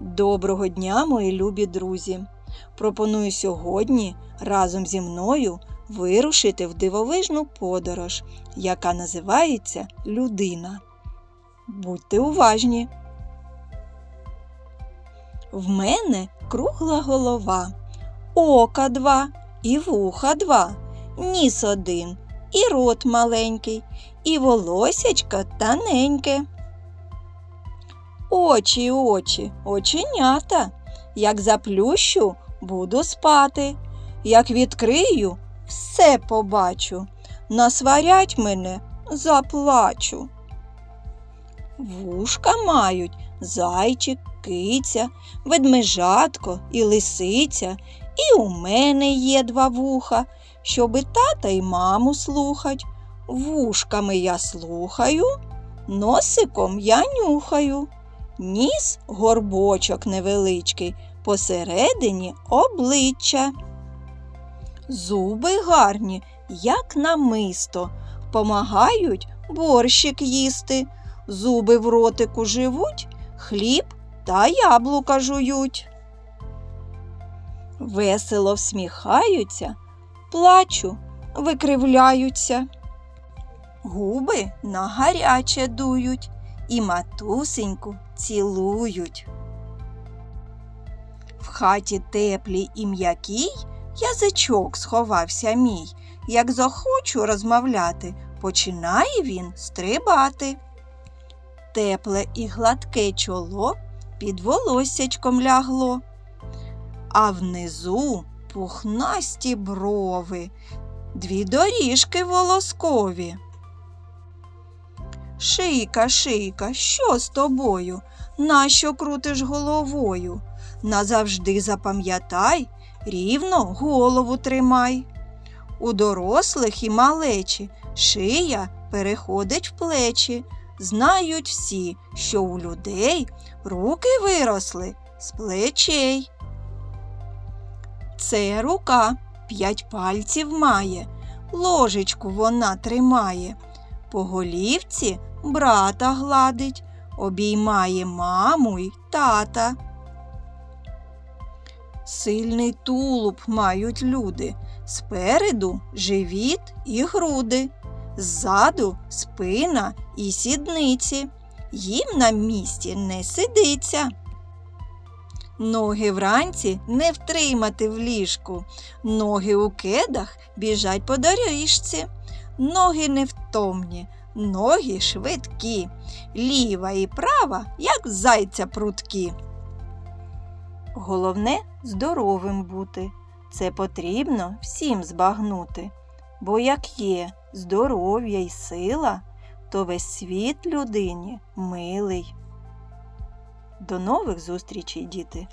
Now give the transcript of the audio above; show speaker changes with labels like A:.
A: Доброго дня, мої любі друзі! Пропоную сьогодні разом зі мною вирушити в дивовижну подорож, яка називається Людина. Будьте уважні! В мене кругла голова, ока два і вуха два, ніс один, і рот маленький, і волосячка тоненьке. Очі, очі, оченята. Як заплющу, буду спати. Як відкрию, все побачу. Насварять мене, заплачу. Вушка мають зайчик, киця, ведмежатко і лисиця. І у мене є два вуха, щоби тата й маму слухать. Вушками я слухаю, носиком я нюхаю. Ніс горбочок невеличкий, посередині обличчя. Зуби гарні, як намисто, помагають борщик їсти. Зуби в ротику живуть, хліб та яблука жують. Весело всміхаються, плачу, викривляються. Губи на гаряче дують і матусеньку цілують. В хаті теплій і м'якій язичок сховався мій. Як захочу розмовляти, починає він стрибати. Тепле і гладке чоло під волоссячком лягло, а внизу пухнасті брови, дві доріжки волоскові. Шийка, шийка, що з тобою? Нащо крутиш головою? Назавжди запам'ятай, рівно голову тримай. У дорослих і малечі шия переходить в плечі. Знають всі, що у людей руки виросли з плечей. Це рука п'ять пальців має, ложечку вона тримає. По голівці брата гладить, обіймає маму й тата. Сильний тулуб мають люди, спереду живіт і груди, ззаду спина і сідниці. Їм на місці не сидиться. Ноги вранці не втримати в ліжку, ноги у кедах біжать по доріжці. Ноги невтомні, ноги швидкі, ліва і права, як зайця пруткі. Головне здоровим бути. Це потрібно всім збагнути. Бо як є здоров'я й сила, то весь світ людині милий. До нових зустрічей, діти!